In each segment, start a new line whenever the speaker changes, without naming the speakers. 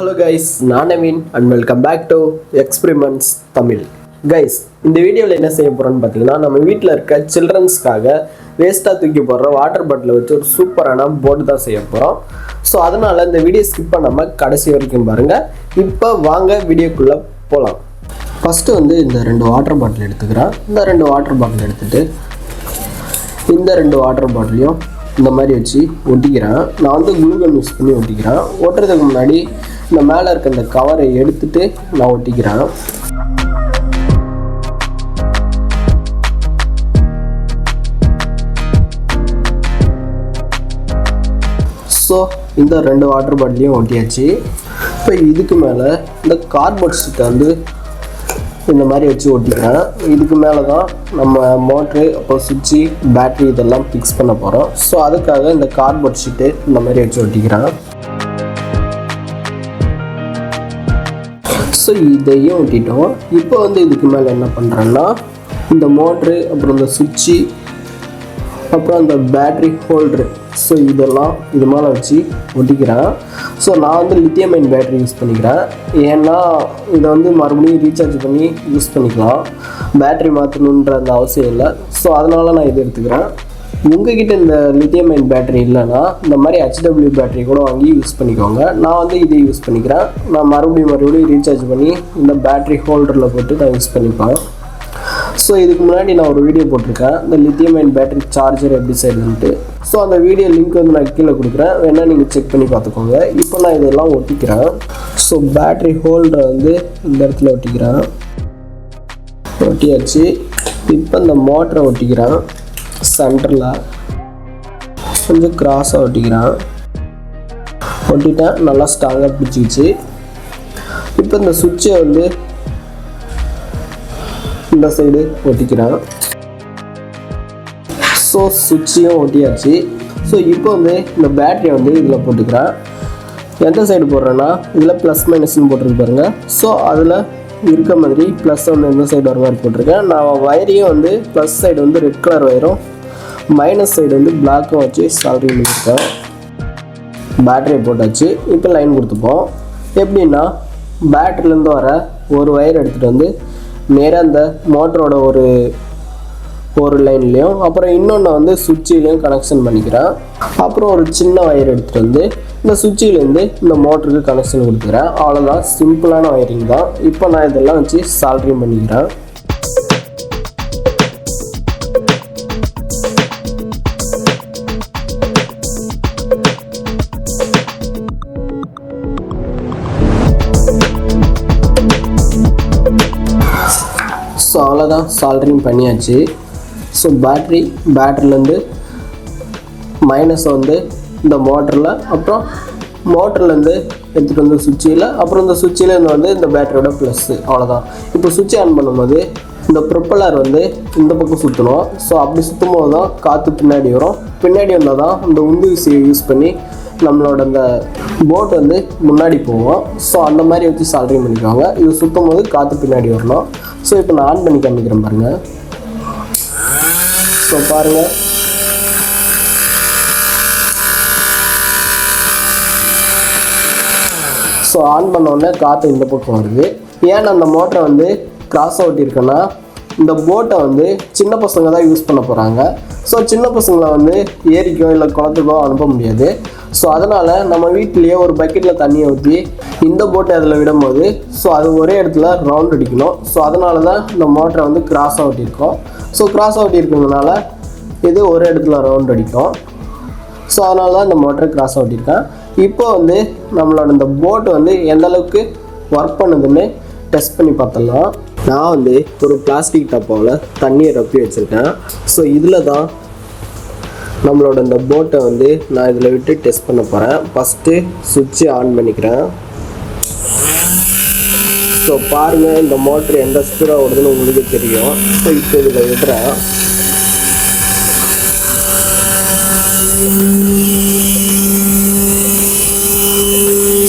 Hello guys நான் Naveen and welcome back to experiments Tamil guys இந்த வீடியோவில் என்ன செய்ய போகிறோன்னு பார்த்தீங்கன்னா நம்ம வீட்டில் இருக்க சில்ட்ரன்ஸ்க்காக வேஸ்ட்டாக தூக்கி போடுற வாட்டர் பாட்டிலை வச்சு ஒரு சூப்பரான போட்டு தான் செய்ய போகிறோம் ஸோ அதனால் இந்த வீடியோ ஸ்கிப் பண்ணாமல் கடைசி வரைக்கும் பாருங்கள் இப்போ வாங்க வீடியோக்குள்ளே போகலாம் ஃபஸ்ட்டு வந்து இந்த ரெண்டு வாட்டர் பாட்டில் எடுத்துக்கிறேன். இந்த ரெண்டு வாட்டர் பாட்டில் எடுத்துகிட்டு இந்த ரெண்டு வாட்டர் பாட்டிலையும் இந்த மாதிரி வச்சு ஒட்டிக்கிறேன். நான் வந்து குளுகன் யூஸ் பண்ணி ஒட்டிக்கிறேன். ஒட்டுறதுக்கு முன்னாடி இந்த மேலே இருக்க இந்த கவரை எடுத்துட்டு நான் ஒட்டிக்கிறேன். ஸோ இந்த ரெண்டு வாட்டர் பாட்டிலையும் ஒட்டியாச்சு. இப்போ இதுக்கு மேலே இந்த கார்ட்போர்ட் ஷீட்டை வந்து இந்த மாதிரி வச்சு ஒட்டிக்கிறேன். இதுக்கு மேலே தான் நம்ம மோட்ரு அப்புறம் சுவிட்சு பேட்ரி இதெல்லாம் ஃபிக்ஸ் பண்ண போகிறோம் ஸோ அதுக்காக இந்த கார்ட்போர்ட் ஷீட்டு இந்த மாதிரி வச்சு ஒட்டிக்கிறேன். ஸோ இதையும் ஒட்டிட்டோம் இப்போ வந்து இதுக்கு மேலே என்ன பண்ணுறேன்னா இந்த மோட்ரு அப்புறம் இந்த சுவிட்சு அப்புறம் அந்த பேட்ரி ஹோல்ட்ரு ஸோ இதெல்லாம் இது மேலே வச்சு ஒட்டிக்கிறேன். ஸோ நான் வந்து லித்தியம் அயன் பேட்ரி யூஸ் பண்ணிக்கிறேன். ஏன்னா இதை வந்து மறுபடியும் ரீசார்ஜ் பண்ணி யூஸ் பண்ணிக்கலாம். பேட்டரி மாற்றணுன்ற அந்த அவசியம் இல்லை. ஸோ அதனால நான் இதை எடுத்துக்கிறேன். உங்ககிட்ட இந்த லித்தியம் அயன் பேட்டரி இல்லைன்னா இந்த மாதிரி ஹெச்டபிள்யூ பேட்டரி கூட வாங்கி யூஸ் பண்ணிக்கோங்க. நான் வந்து இதை யூஸ் பண்ணிக்கிறேன். நான் மறுபடியும் மறுபடியும் ரீசார்ஜ் பண்ணி இந்த பேட்டரி ஹோல்டரில் போட்டு நான் யூஸ் பண்ணிப்பேன். ஸோ இதுக்கு முன்னாடி நான் ஒரு வீடியோ போட்டிருக்கேன். இந்த லித்தியம் அயன் பேட்டரி சார்ஜர் எப்படி செய்யுதுன்ட்டு ஸோ அந்த வீடியோ லிங்க் வந்து நான் கீழே கொடுக்குறேன். வேணால் நீங்கள் செக் பண்ணி பார்த்துக்கோங்க. இப்போ நான் இதெல்லாம் ஒட்டிக்கிறேன். ஸோ பேட்டரி ஹோல்டரை வந்து இந்த இடத்துல ஒட்டிக்கிறேன். ஒட்டியாச்சு. இப்போ இந்த மோட்டரை ஒட்டிக்கிறேன். சென்டரில். கொஞ்சம் கிராஸாக ஒட்டிக்கிறேன். ஒட்டிட்டேன் நல்லா ஸ்ட்ராங்காக பிடிச்சிக்கிச்சு. இப்போ இந்த சுவிட்சை வந்து இந்த சைடு ஒட்டிக்கிறேன். ஸோ சுவிட்சையும் ஒட்டியாச்சு. ஸோ இப்போ வந்து இந்த பேட்டரியை வந்து இதில் போட்டுக்கிறேன். எந்த சைடு போடுறேன்னா இதில் ப்ளஸ் மைனஸ்னு போட்டுருக்கு பாருங்க. ஸோ அதில் இருக்க மாதிரி ப்ளஸ் வந்து எந்த சைடு வர மாதிரி போட்டிருக்கேன். நான் வயரையும் வந்து ப்ளஸ் சைடு வந்து ரெட் கலர் வயரும் மைனஸ் சைடு வந்து பிளாக்கும் வச்சு சால்ரி பண்ணியிருக்கேன் பேட்டரியை போட்டாச்சு. இப்போ லைன் கொடுத்துப்போம். எப்படின்னா பேட்டரிலேருந்து வர ஒரு ஒயர் எடுத்துகிட்டு வந்து நேராக அந்த மோட்டரோட ஒரு ஒரு லைன்லேயும் அப்புறம் இன்னொன்று வந்து சுவிட்சிலையும் கனெக்ஷன் பண்ணிக்கிறேன். அப்புறம் ஒரு சின்ன ஒயர் எடுத்துகிட்டு வந்து இந்த சுவிட்சிலேருந்து இந்த மோட்டருக்கு கனெக்ஷன் கொடுத்துக்கிறேன். அவ்வளோதான் சிம்பிளான ஒயரிங் தான். இப்போ நான் இதெல்லாம் வச்சு சால்ட்ரிங் பண்ணிக்கிறேன். தான் சால்ட்ரிங் பண்ணியாச்சு. ஸோ பேட்ரி பேட்டரிலேருந்து மைனஸ் வந்து இந்த மோட்டரில் அப்புறம் மோட்டர்லேருந்து எடுத்துகிட்டு வந்து சுவிட்சில் அப்புறம் இந்த சுவிட்சிலேருந்து வந்து இந்த பேட்டரியோட ப்ளஸ்ஸு அவ்வளோதான் இப்போ சுவிட்ச் ஆன் பண்ணும்போது இந்த ப்ரொப்பலர் வந்து இந்த பக்கம் சுற்றணும் ஸோ அப்படி சுற்றும் போது தான் காற்று பின்னாடி வரும். பின்னாடி வந்தால் தான் இந்த உந்து விசையை யூஸ் பண்ணி நம்மளோட அந்த போட் வந்து முன்னாடி போவோம் ஸோ அந்த மாதிரி வச்சு சால்ட்ரிங் பண்ணிக்குவாங்க. இது சுற்றும் போது காற்று பின்னாடி வரணும். ஸோ இப்போ நான் ஆன் பண்ணி காமிக்கிறேன் பாருங்கள் ஸோ பாருங்கள் ஸோ ஆன் பண்ண உடனே காற்று இந்த பக்கம் வருது. ஏன் அந்த மோட்டரை வந்து கிராஸ் ஓட்டியிருக்கேன்னா இந்த போட்டை வந்து சின்ன பசங்க தான் யூஸ் பண்ண போகிறாங்க ஸோ சின்ன பசங்களை வந்து ஏரிக்கோ இல்லை குளத்துக்கோ அனுப்ப முடியாது. ஸோ அதனால் நம்ம வீட்டிலேயே ஒரு பக்கெட்டில் தண்ணியை ஊற்றி இந்த போட்டை அதில் விடும்போது ஸோ அது ஒரே இடத்துல ரவுண்ட் அடிக்கணும். ஸோ அதனால தான் இந்த மோட்டரை வந்து கிராஸ் ஓட்டியிருக்கோம் ஸோ கிராஸ் ஓட்டியிருக்கிறதுனால இது ஒரு இடத்துல ரவுண்ட் அடிக்கும். ஸோ அதனால தான் இந்த மோட்டரை கிராஸ் ஓட்டியிருக்கேன் இப்போ வந்து நம்மளோட இந்த போட் வந்து எந்த அளவுக்கு ஒர்க் பண்ணுதுன்னு டெஸ்ட் பண்ணி பார்த்துடலாம். நான் வந்து ஒரு பிளாஸ்டிக் டப்பாவில் தண்ணியை ரப்பி வச்சுருக்கேன். ஸோ இதில் தான் நம்மளோட இந்த போட்டை வந்து நான் இதில் விட்டு டெஸ்ட் பண்ண போகிறேன் ஃபஸ்ட்டு சுவிட்சை ஆன் பண்ணிக்கிறேன். ஸோ பாருங்கள் இந்த மோட்ரு எந்த ஸ்பீடாக ஓடுதுன்னு உங்களுக்கு தெரியும். ஸோ இப்போ இதில் விடுறேன்.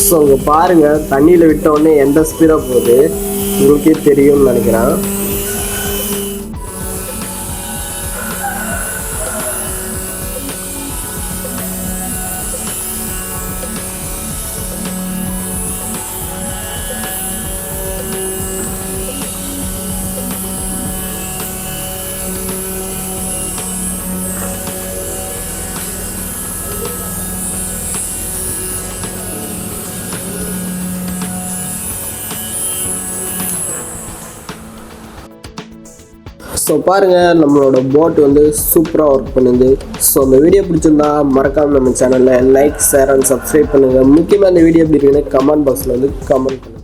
ஸோ அங்கே பாருங்கள் தண்ணியில் விட்ட உடனே எந்த ஸ்பீடாக போகுது? உங்களுக்கே தெரியும்னு நினைக்கிறேன் ஸோ பாருங்கள் நம்மளோட போட் வந்து சூப்பராக ஒர்க் பண்ணுது. ஸோ அந்த வீடியோ பிடிச்சிருந்தா மறக்காமல் நம்ம சேனலில் லைக் ஷேர் அண்ட் சப்ஸ்கிரைப் பண்ணுங்கள் முக்கியமாக இந்த வீடியோ எப்படி இருக்குன்னு கமெண்ட் பாக்ஸில் வந்து கமெண்ட் பண்ணுங்கள்